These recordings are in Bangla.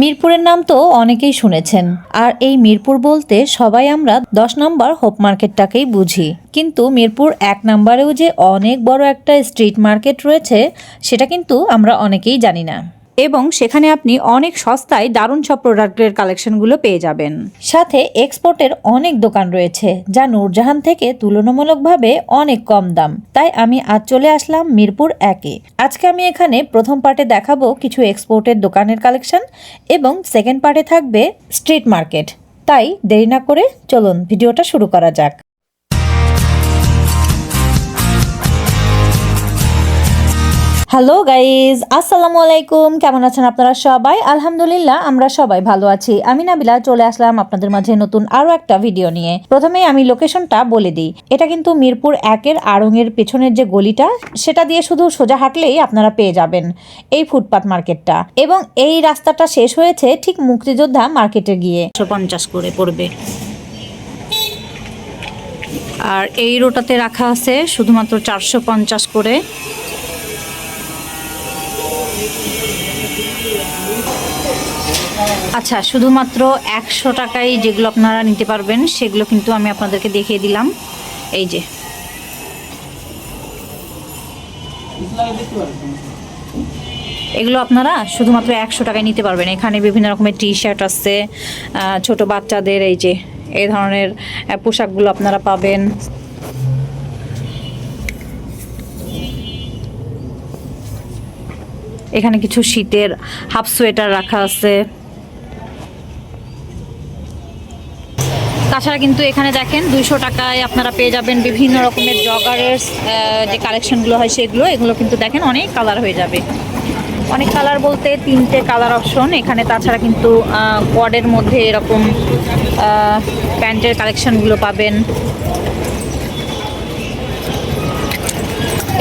মিরপুরের নাম তো অনেকেই শুনেছেন। আর এই মিরপুর বলতে সবাই আমরা দশ নম্বর হোপ মার্কেটটাকেই বুঝি। কিন্তু মিরপুর এক নম্বরেও যে অনেক বড় একটা স্ট্রিট মার্কেট রয়েছে, সেটা কিন্তু আমরা অনেকেই জানি না। এবং সেখানে আপনি অনেক সস্তায় দারুণ সব প্রোডাক্টের কালেকশনগুলো পেয়ে যাবেন। সাথে এক্সপোর্টের অনেক দোকান রয়েছে, যা নূরজাহান থেকে তুলনামূলকভাবে অনেক কম দাম। তাই আমি আজ চলে আসলাম মিরপুর একে। আজকে আমি এখানে প্রথম পার্টে দেখাবো কিছু এক্সপোর্টের দোকানের কালেকশন এবং সেকেন্ড পার্টে থাকবে স্ট্রিট মার্কেট। তাই দেরি না করে চলুন ভিডিওটা শুরু করা যাক। হ্যালো গাইজ আসসালামু আলাইকুম কেমন আছেন আপনারা সবাই? আলহামদুলিল্লাহ, আমরা সবাই ভালো আছি। আমি নাবিলা, চলে আসলাম আপনাদের মাঝে নতুন আরও একটা ভিডিও নিয়ে। প্রথমেই আমি লোকেশনটা বলে দিই। এটা কিন্তু মিরপুর একের আড়ংয়ের পেছনের যে গলিটা, সেটা দিয়ে শুধু সোজা হাঁটলেই আপনারা পেয়ে যাবেন এই ফুটপাত মার্কেটটা। এবং এই রাস্তাটা শেষ হয়েছে ঠিক মুক্তিযোদ্ধা মার্কেটে গিয়ে। পঞ্চাশ করে পড়বে। আর এই রোটাতে রাখা আছে শুধুমাত্র চারশো পঞ্চাশ করে। আচ্ছা শুধুমাত্র একশো টাকায় যেগুলো আপনারা নিতে পারবেন, সেগুলো কিন্তু আমি আপনাদেরকে দেখিয়ে দিলাম। এই যে। এগুলো আপনারা শুধুমাত্র একশো টাকায় নিতে পারবেন। এখানে বিভিন্ন রকমের টি শার্ট আছে ছোট বাচ্চাদের এই যে, এই ধরনের পোশাকগুলো আপনারা পাবেন। এখানে কিছু শীতের হাফ সোয়েটার রাখা আছে। তাছাড়া কিন্তু এখানে দেখেন দুইশো টাকায় আপনারা পেয়ে যাবেন বিভিন্ন রকমের জগারের যে কালেকশনগুলো হয় সেগুলো। এগুলো কিন্তু দেখেন অনেক কালার হয়ে যাবে। অনেক কালার বলতে তিনটে কালার অপশন এখানে তাছাড়া কিন্তু কোয়াডের মধ্যে এরকম প্যান্টের কালেকশনগুলো পাবেন।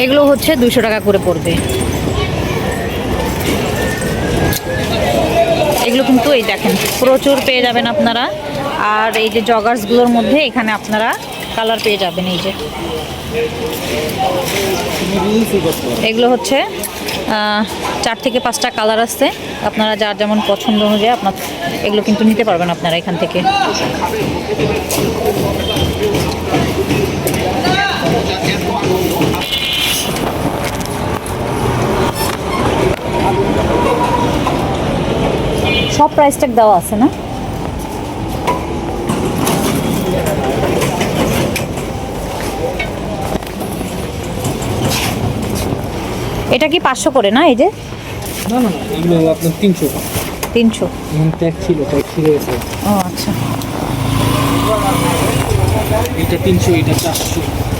এগুলো হচ্ছে দুশো টাকা করে পড়বে। কিন্তু এই দেখেন, প্রচুর পেয়ে যাবেন আপনারা। আর এই যে জগার্সগুলোর মধ্যে এখানে আপনারা কালার পেয়ে যাবেন, এই যে। এগুলো হচ্ছে চার থেকে পাঁচটা কালার আছে। আপনারা যার যেমন পছন্দ অনুযায়ী আপনার, এগুলো কিন্তু নিতে পারবেন আপনারা এখান থেকে। প্রাইস ট্যাগ দেওয়া আছে না? এটা কি পাঁচশো করে না এই যে? না না এগুলো আপনার তিনশো। তিনশো। ট্যাগ ছিল ট্যাগ গেছে ও আচ্ছা। এটা তিনশো এটা চারশো।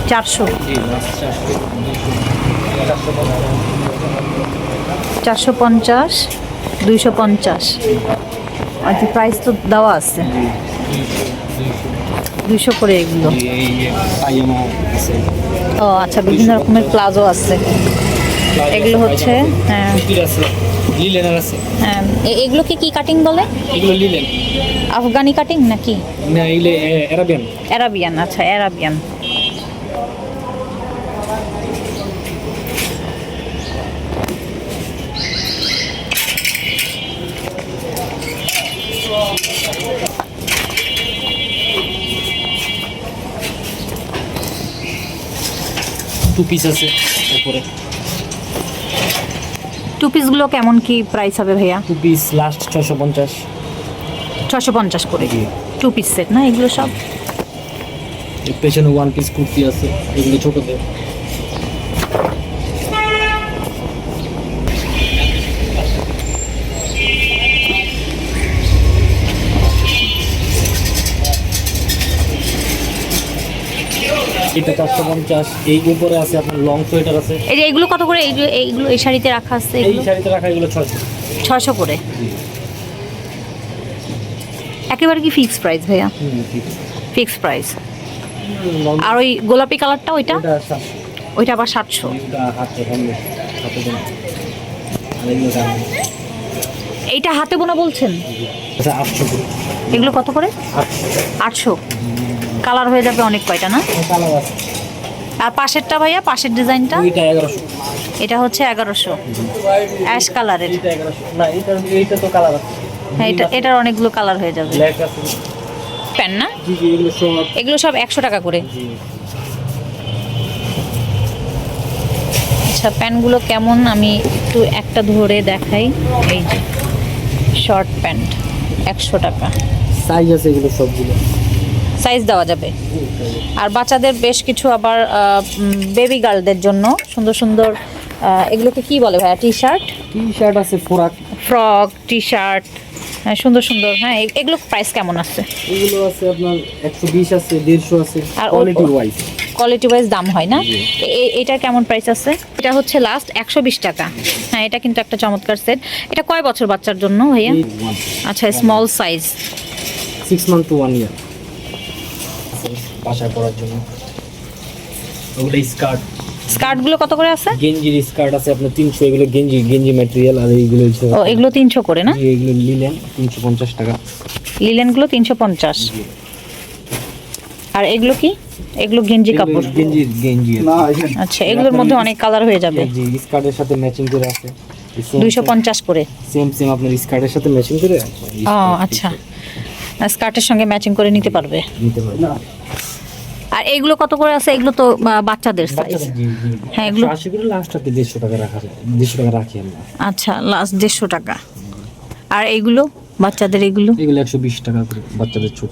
চারশো। চারশো পঞ্চাশ। দুইশো পঞ্চাশ। আচ্ছা প্রাইস তো দেওয়া আছে। দুইশো করে এগুলো। ও আচ্ছা বিভিন্ন রকমের প্লাজো আছে। এগুলো হচ্ছে হ্যাঁ। লিলেনের আছে হ্যাঁ এ- এগুলো কি কি কাটিং বলে? এগুলো লিলেন আফগানি কাটিং নাকি? না এগুলো অ্যারাবিয়ান অ্যারাবিয়ান আচ্ছা অ্যারাবিয়ান। টু পিস আছে উপরে। টু পিসগুলো কেমন কি প্রাইস হবে ভাইয়া? টু পিস লাস্ট ছশো পঞ্চাশ। ছশো পঞ্চাশ করে। টু পিস সেট না এগুলো সব? পেছনে ওয়ান পিস কুর্তি আছে এগুলো ছোটদের। এটা চারশো পঞ্চাশ। এই উপরে আছে আপনার লং সোয়েটার আছে। এই যে এগুলো কত করে? এই যে এইগুলো এই শাড়িতে রাখা আছে এই শাড়িতে রাখা এগুলো ছশো ছশো করে। একেবারে কি ফিক্স প্রাইস ভাইয়া? ফিক্স প্রাইস আর ওই গোলাপি কালারটা ওইটা? ওইটা আবার সাতশো। এইটা হাতে বোনা বলছেন? আচ্ছা এগুলো কত করে? আটশো। কালার হয়ে যাবে অনেক কয়টা না? আর পাশেরটা ভাইয়া পাশের ডিজাইনটা? এটা হচ্ছে এগারোশো। অ্যাশ কালারের। হ্যাঁ এটা এটার অনেকগুলো কালার হয়ে যাবে। প্যান না? এগুলো সব একশো টাকা করে। আচ্ছা প্যান্টগুলো কেমন? আমি একটু একটা ধরে দেখাই। এই যে শর্ট প্যান্ট একশো টাকা। সাইজ আছে এগুলো সবগুলো। সাইজ দেওয়া যাবে। আর বাচ্চাদের বেশ কিছু আবার বেবি গার্লদের জন্য সুন্দর সুন্দর এগুলোকে কি বলে ভাইয়া? টি শার্ট টি শার্ট আছে ফোরাক ফ্রক টি শার্ট হ্যাঁ সুন্দর সুন্দর হ্যাঁ এগুলো প্রাইস কেমন আছে? এগুলো আছে আপনার একশো বিশ আছে দেড়শো আছে আর কোয়ালিটি ওয়াইজ কোয়ালিটি ওয়াইজ দাম হয় না? এ- এ- কেমন প্রাইস আছে? এটা হচ্ছে লাস্ট একশো বিশ টাকা। হ্যাঁ এটা কিন্তু একটা চমৎকার সেট এটা কয় বছর বাচ্চার জন্য ভাইয়া? আচ্ছা small size six month to one year বাসায় পড়ার জন্য। ওগুলো স্কার্ট। স্কার্টগুলো কত করে আছে? গেঞ্জির স্কার্ট আছে আপনার তিনশো এগুলো গেঞ্জি গেঞ্জি ম্যাটেরিয়াল আর এইগুলো হচ্ছে ও এগুলো তিনশো করে না? এগুলো নিলেন তিনশো পঞ্চাশ টাকা। লিলেনগুলো তিনশো পঞ্চাশ। আর এগুলো কি? এগুলো গেঞ্জি কাপড়। গেঞ্জির গেঞ্জি আচ্ছা এগুলোর মধ্যে অনেক কালার হয়ে যাবে। জি স্কার্টের সাথে ম্যাচিং করে আছে। দুইশো পঞ্চাশ করে। সেম সেম আপনার স্কার্টের সাথে ম্যাচিং করে ও আচ্ছা। স্কার্টের সঙ্গে ম্যাচিং করে নিতে পারবে। নিতে আর এগুলো কত করে আছে? এগুলো তো বাচ্চাদের সাইজ হ্যাঁ, এগুলো- আশি করে লাস্ট হাতে দেড়শো টাকা রাখা যায়। দেড়শো টাকা রাখি আমরা। আচ্ছা লাস্ট দেড়শো টাকা। আর এগুলো? বাচ্চাদের এগুলো? এগুলো একশো বিশ টাকা করে। বাচ্চাদের ছোট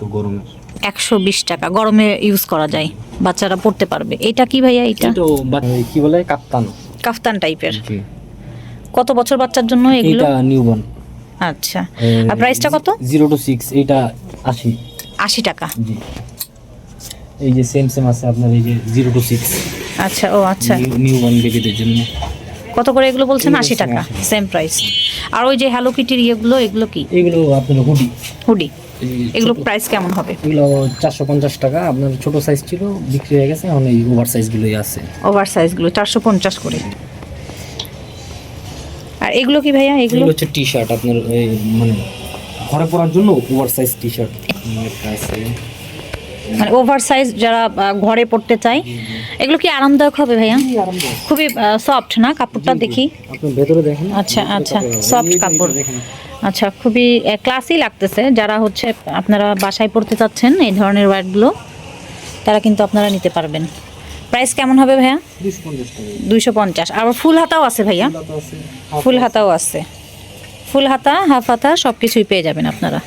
একশো বিশ টাকা। গরমে ইউজ করা যায়। বাচ্চারা পড়তে পারবে। এটা কি ভাইয়া এটা? বা- কি বলে? কাপ্তান কাফতান টাইপের কত বছর বাচ্চার জন্য এগুলো? এটা নিউবর্ন আচ্ছা। আর প্রাইসটা কত? জিরো টু সিক্স এইটা আশি। আশি টাকা। জি। এই যে সেম সেম আছে আপনার এই যে জিরো টু সিক্স আচ্ছা ও আচ্ছা। নিউবর্ন বেবিদের জন্য। কত করে এগুলো বলছেন? আশি টাকা সেম প্রাইস আর ওই যে হ্যালো কিটির ইয়েগুলো এগুলো কি? এগুলো আপনার হুডি হুডি এগুলো প্রাইস কেমন হবে? এগুলো চারশো পঞ্চাশ টাকা। আপনার ছোট সাইজ ছিল বিক্রি হয়ে গেছে এখন এই ওভার সাইজগুলোই আছে। ওভার সাইজগুলো চারশো পঞ্চাশ করে। আর এগুলো কি ভাইয়া? এগুলো হচ্ছে টি শার্ট আপনার মানে ঘরে পরার জন্য ওভার সাইজ টি শার্ট আছে। মানে ওভার সাইজ যারা ঘরে পড়তে চায়। এগুলো কি আরামদায়ক হবে ভাইয়া। খুবই সফট না কাপড়টা দেখি? আপনি ভেতরে দেখেন আচ্ছা, আচ্ছা, এটা কাপড়। আচ্ছা খুবই ক্লাসি লাগতেছে। যারা হচ্ছে আপনারা বাসায় পড়তে চাচ্ছেন এই ধরনের ওয়ার্ডগুলো তারা কিন্তু আপনারা নিতে পারবেন। প্রাইস কেমন হবে ভাইয়া? 250 দুইশো পঞ্চাশ। আবার ফুল হাতাও আছে ভাইয়া? ফুল হাতাও আছে। ফুল হাতা হাফ হাতা সব কিছুই পেয়ে যাবেন আপনারা।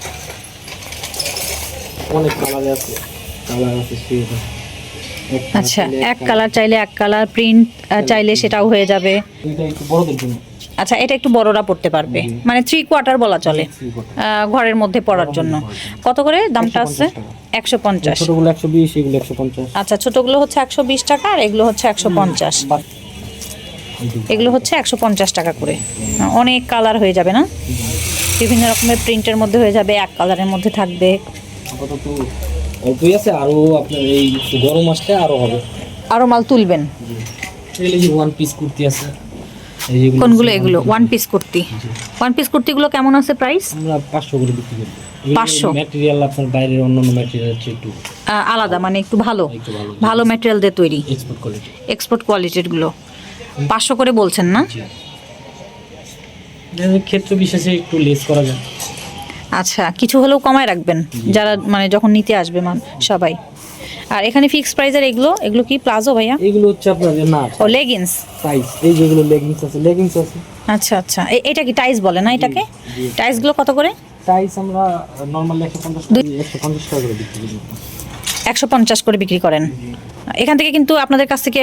আচ্ছা এক কালার। চাইলে এক কালার প্রিন্ট চাইলে সেটাও হয়ে যাবে। আচ্ছা এটা একটু বড়রা পড়তে পারবে। মানে থ্রি কোয়ার্টার বলা চলে ঘরের মধ্যে পড়ার জন্য। কত করে দামটা আছে? একশো পঞ্চাশ। ছোটগুলো একশো বিশ এগুলো একশো পঞ্চাশ। আচ্ছা ছোটগুলো হচ্ছে একশো বিশ টাকা আর এগুলো হচ্ছে একশো পঞ্চাশ। এগুলো হচ্ছে একশো পঞ্চাশ টাকা করে। অনেক কালার হয়ে যাবে না? বিভিন্ন রকমের প্রিন্টের মধ্যে হয়ে যাবে এক কালারের মধ্যে থাকবে। অল্পই আছে আরও আপনার এই গরম আসলে আরও হবে। আরও মাল তুলবেন। ওয়ান পিস কুর্তি আছে? কোনগুলো? এগুলো one piece kurti. One piece কুর্তিগুলো কেমন আছে প্রাইস আমরা পাঁচশো করে বিক্রি করি। 500? ম্যাটেরিয়াল আপনার বাইরের অন্যান্য ম্যাটেরিয়াল হচ্ছে একটু আলাদা মানে একটু ভালো। ভালো। ম্যাটেরিয়াল দিয়ে তৈরি। এক্সপোর্ট কোয়ালিটি এক্সপোর্ট কোয়ালিটিরগুলো পাঁচশো করে বলছেন না? ক্ষেত্র বিশেষে একটু লেস করা যায়। আচ্ছা কিছু হলেও কমায় রাখবেন। যারা মানে যখন নিতে আসবে মান সবাই। আর এখানে ফিক্স প্রাইসের এগুলো? এগুলো কি প্লাজো ভাইয়া? এগুলো হচ্ছে আপনার না ও লেগিংস সাইজ এই যেগুলো লেগিংস আছে লেগিংস আছে। আচ্ছা আচ্ছা। এটা কি টাইস বলে না এটাকে? জি। টাইসগুলো কত করে? সাইজ আমরা নর্মালি একশো পঞ্চাশ টাকা করে বিক্রি করি। একশো পঞ্চাশ করে বিক্রি করেন। এখান থেকে কিন্তু আপনাদের কাছ থেকে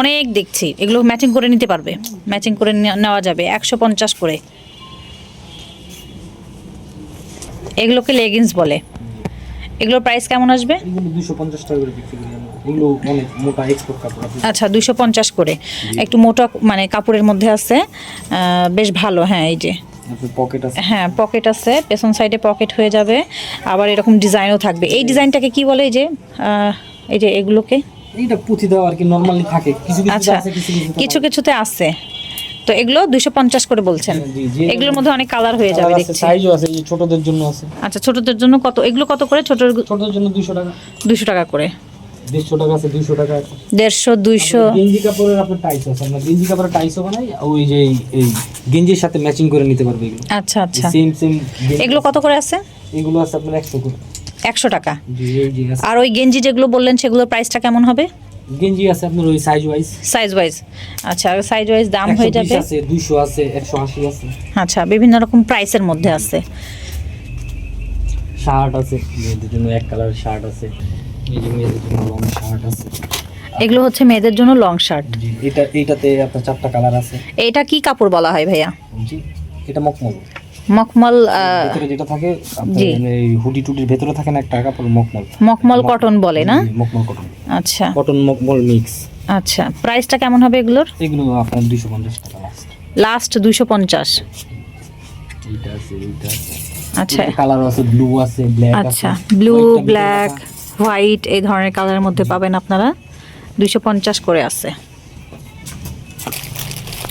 অনেক দেখছি। এগুলো ম্যাচিং করে নিতে পারবে। ম্যাচিং করে নেওয়া যাবে একশো পঞ্চাশ করে। এগুলোকে লেগিংস বলে। এগুলোর প্রাইস কেমন আসবে? এগুলো দুশো পঞ্চাশ টাকা করে বিক্রি করি এগুলো অনেক মোটা এক্সপোর্ট কাপড়। আচ্ছা দুশো পঞ্চাশ করে। একটু মোটা মানে কাপড়ের মধ্যে আছে। বেশ ভালো হ্যাঁ এই যে। পকেট আছে। হ্যাঁ পকেট আছে। পেছন সাইডে পকেট হয়ে যাবে। আবার এরকম ডিজাইনও থাকবে। এই ডিজাইনটাকে কি বলে এই যে? এই যে এগুলোকে? এইটা পুঁথি দেওয়া আর কি নর্মালি থাকে। কিছু কিছু আচ্ছা আছে কিছু কিছুতে আছে। তো এগুলো দুশো পঞ্চাশ করে বলছেন। এগুলোর মধ্যে অনেক কালার হয়ে যাবে দেখছি। সাইজও আছে এই ছোটদের জন্য আছে। আচ্ছা ছোটদের জন্য কত এগুলো কত করে? ছোট ছোটদের জন্য দুশো টাকা। দুশো টাকা করে। দেড়শো টাকা আছে দুইশো টাকা আছে। দেড়শো দুইশো। গেঞ্জি কাপড়ের আপনার টাইস আছে আমরা গেঞ্জি কাপড়ের টাইসও বানাই ওই যে এই- গেঞ্জির সাথে ম্যাচিং করে নিতে পারবে এগুলো। আচ্ছা আচ্ছা। সেম সেম এগুলো কত করে আছে? এগুলো আছে আপনার একশো করে। একশো টাকা। আর ওই গেঞ্জি যেগুলো বললেন সেগুলোর প্রাইসটা কেমন হবে? গেঞ্জি আছে আপনার ওই সাইজ ওয়াইজ সাইজ ওয়াইজ আচ্ছা সাইজ ওয়াইজ দাম হয়ে যাবে? আছে দুইশো আছে একশো আশি আছে। আচ্ছা বিভিন্ন রকম প্রাইসের মধ্যে আছে। শার্ট আছে মেয়েদের জন্য এক কালার শার্ট আছে এই যে মেয়েদের জন্য লং শার্ট আছে। এগুলো হচ্ছে মেয়েদের জন্য লং শার্ট জি এটা এইটাতে আপনার চারটা কালার আছে। এটা কি কাপড় বলা হয় ভাইয়া? জি এটা মকমল। মখমল ভিতরে যেটা থাকে এই হুডি টুডির ভেতরে থাকে না একটা কাপড় মকমল মখমল। কটন বলে না? জি, মকমল কটন আচ্ছা। কটন মকমল মিক্স আচ্ছা প্রাইসটা কেমন হবে এগুলোর? এগুলো আপনার দুইশো পঞ্চাশ টাকা লাস্ট লাস্ট দুইশো পঞ্চাশ। এইটা আছে এইটা আচ্ছা। কালার আছে ব্লু আছে ব্ল্যাক আচ্ছা ব্লু ব্ল্যাক হোয়াইট এই ধরনের কালারের মধ্যে পাবেন আপনারা। দুইশো পঞ্চাশ করে আছে।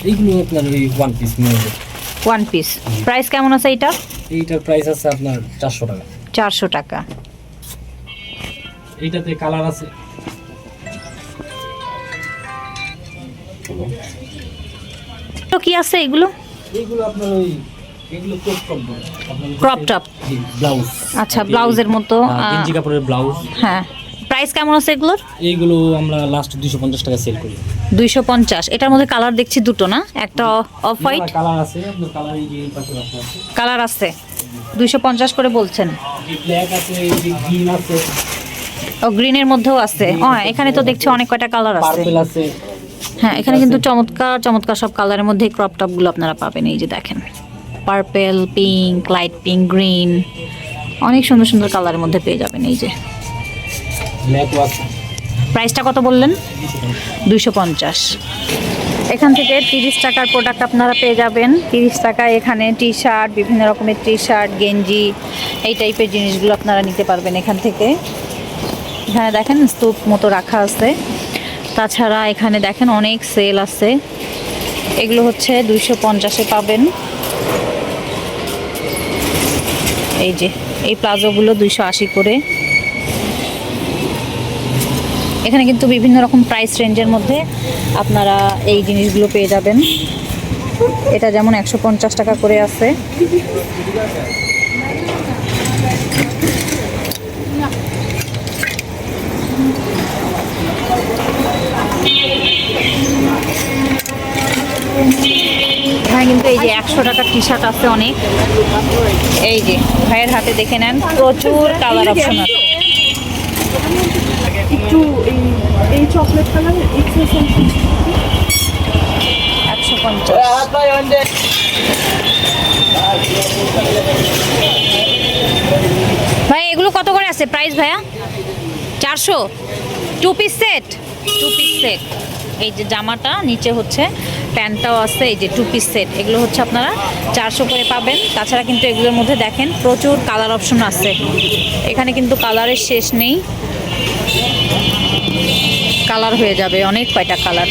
এইগুলো আপনার ওই ওয়ান পিস মেয়েদের ওয়ান পিস প্রাইস কেমন আছে এটা এইটার প্রাইস আছে আপনার চারশো টাকা। চারশো টাকা। এইটাতে কালার আছে। তো কি আছে এগুলো? এইগুলো আপনার ওই এগুলো ক্রপ টপ আচ্ছা ব্লাউজের মতো আহ, গেঞ্জি কাপড়ের ব্লাউজ হ্যাঁ। প্রাইস কেমন আছে এগুলোর? এইগুলো আমরা লাস্ট দুশো পঞ্চাশ টাকা সেল করি। দুইশো পঞ্চাশ। এটার মধ্যে কালার দেখছি দুটো না? একটা অফ হোয়াইট কালার আছে আপনার কালার এই যে পাশে রাখা আছে। কালার আছে। দুইশো পঞ্চাশ করে বলছেন। ব্ল্যাক আছে এই গ্রিন আছে। ও গ্রিনের মধ্যেও আছে। হ্যাঁ এখানে তো দেখছি অনেক কয়টা কালার আছে। পার্পল আছে। হ্যাঁ এখানে কিন্তু চমৎকার চমৎকার সব কালারের মধ্যে ক্রপ টপগুলো আপনারা পাবেন। এই যে দেখেন। Purple pink light pink green অনেক সুন্দর সুন্দর কালারের মধ্যে পেয়ে যাবেন এই যে। প্রাইসটা কত বললেন? দুশো পঞ্চাশ। এখান থেকে তিরিশ টাকার প্রোডাক্ট আপনারা পেয়ে যাবেন। তিরিশ টাকায় এখানে টি শার্ট বিভিন্ন রকমের টি শার্ট গেঞ্জি, এই টাইপের জিনিসগুলো আপনারা নিতে পারবেন এখান থেকে। এখানে দেখেন স্তূপ মতো রাখা আছে। তাছাড়া এখানে দেখেন অনেক সেল আছে। এগুলো হচ্ছে দুইশো পঞ্চাশে পাবেন। এই যে, এই প্লাজোগুলো দুইশো আশি করে। এখানে কিন্তু বিভিন্ন রকম প্রাইস রেঞ্জের মধ্যে আপনারা এই জিনিসগুলো পেয়ে যাবেন। এটা যেমন একশো পঞ্চাশ টাকা করে আছে। এখানে কিন্তু এই যে একশো টাকার টি শার্ট আছে অনেক। এই যে ভাইয়ের হাতে দেখে নেন, প্রচুর কালার অপশন আছে। একটু এই এই চকলেট কালারের এক্সেসের একশো পঞ্চাশ। ভাই এগুলো কত করে আছে প্রাইস ভাইয়া? চারশো? Two piece set two piece set এই যে জামাটা নিচে হচ্ছে প্যান্টটাও আছে এই যে টু পিস সেট এগুলো হচ্ছে আপনারা চারশো করে পাবেন। তাছাড়া কিন্তু এগুলোর মধ্যে দেখেন প্রচুর কালার অপশন আছে। এখানে কিন্তু কালারের শেষ নেই। কালার হয়ে যাবে, অনেক কয়টা কালার।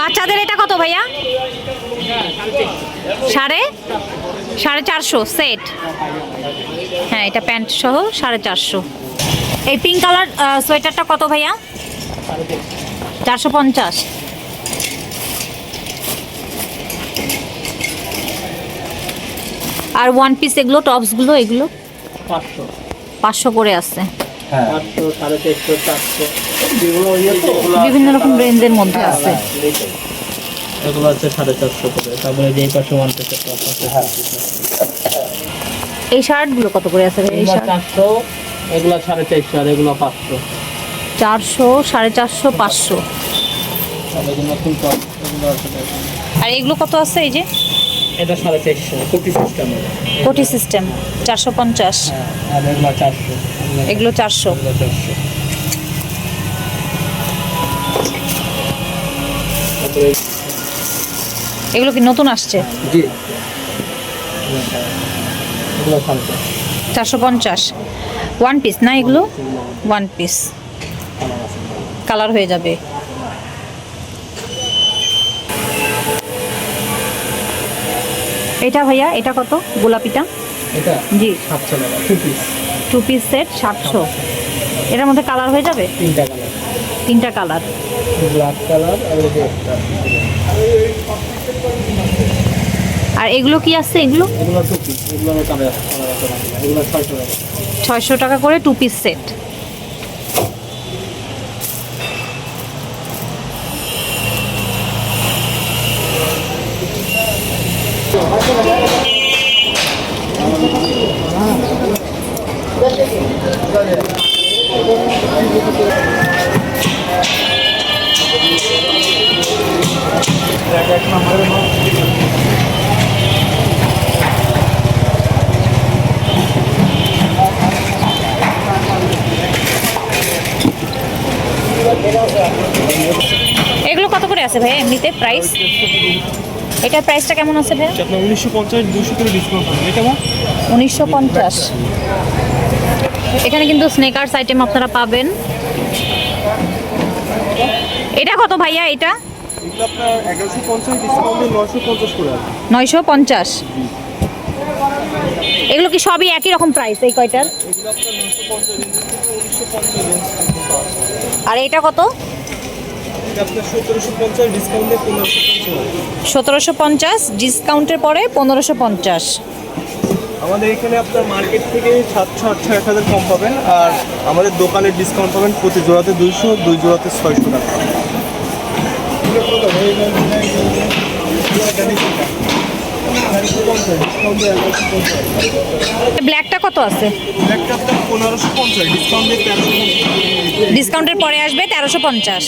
বাচ্চাদের এটা কত ভাইয়া? সাড়ে? সাড়ে চারশো, সেট। হ্যাঁ এটা প্যান্ট সহ সাড়ে চারশো। এই পিঙ্ক কালার সোয়েটারটা কত ভাইয়া? চারশো পঞ্চাশ। আর ওয়ান পিস এগুলো টপসগুলো এগুলো? পাঁচশো। পাঁচশো করে আছে। হ্যাঁ। ইয়ে বিভিন্ন রকম রেঞ্জের মধ্যে আছে। এগুলো হচ্ছে সাড়ে চারশো করে। তারপরে যে পাশে ওয়ান পিসের টপ আছে। এই শার্টগুলো কত করে আছে এই শার্ট? চারশো এগুলো সাড়ে চারশো আর এগুলো পাঁচশো। চারশো সাড়ে চারশো পাঁচশো। আছে। আর এগুলো কত আছে এই যে? এটা সাড়ে চারশো কুটি সিস্টেমের কোটি সিস্টেম চারশো পঞ্চাশ। হ্যাঁ এগুলো চারশো। এগুলো চারশো। চারশো। এগুলো কি নতুন আসছে? জি। চারশো পঞ্চাশ। ওয়ান পিস না এগুলো? ওয়ান পিস কালার হয়ে যাবে। এটা ভাইয়া এটা কত? গোলাপিটা? এটা জি। সাতশো টাকা two piece two piece set সাতশো। এটার মধ্যে কালার হয়ে যাবে? তিনটা কালার। তিনটা কালার। ব্ল্যাক কালার আর এগুলো কি আছে এগুলো? ছয়শো টাকা। করে টু পিস সেট এগুলো কত করে আছে ভাই? এমনিতে প্রাইস এটার প্রাইসটা কেমন আছে ভাই আপনার উনিশশো পঞ্চাশ দুশো করে ডিসকাউন্ট হবে। এটা উনিশশো পঞ্চাশ। এখানে কিন্তু স্নেকার্স আইটেম আপনারা পাবেন। এটা কত ভাইয়া এটা? নয়শো পঞ্চাশ এগুলো কি সবই একই রকম প্রাইস এই কয়টার? আর এটা কত? সতেরোশো পঞ্চাশ ডিসকাউন্টের পরে পনেরোশো পঞ্চাশ। আমাদের এখানে আপনার মার্কেট থেকে সাতশো আটশো এক হাজার কম পাবেন আর আমাদের দোকানের ডিসকাউন্ট পাবেন প্রতি জোড়াতে দুইশো দুই জোড়াতে ছয়শো টাকা। ব্ল্যাকটা কত আছে? ডিসকাউন্টের পরে আসবে তেরোশো পঞ্চাশ।